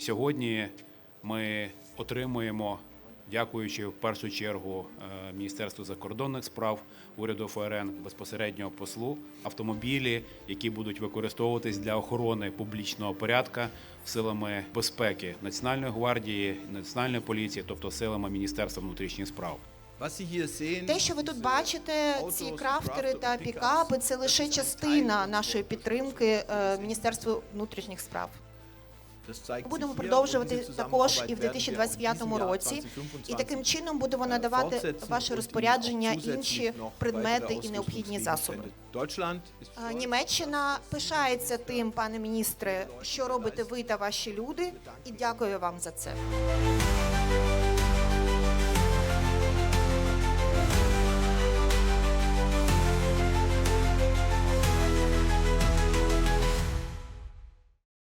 Сьогодні ми отримуємо, дякуючи в першу чергу е, Міністерству закордонних справ уряду ФРН, безпосередньо послу, автомобілі, які будуть використовуватись для охорони публічного порядка силами безпеки Національної гвардії, Національної поліції, тобто силами Міністерства внутрішніх справ. Те, що ви тут бачите, ці крафтери та пікапи, це лише частина нашої підтримки е, Міністерству внутрішніх справ. Будемо продовжувати також і в 2025 році, і таким чином будемо надавати ваше розпорядження інші предмети і необхідні засоби. Німеччина пишається тим, пане міністре, що робите ви та ваші люди, і дякую вам за це.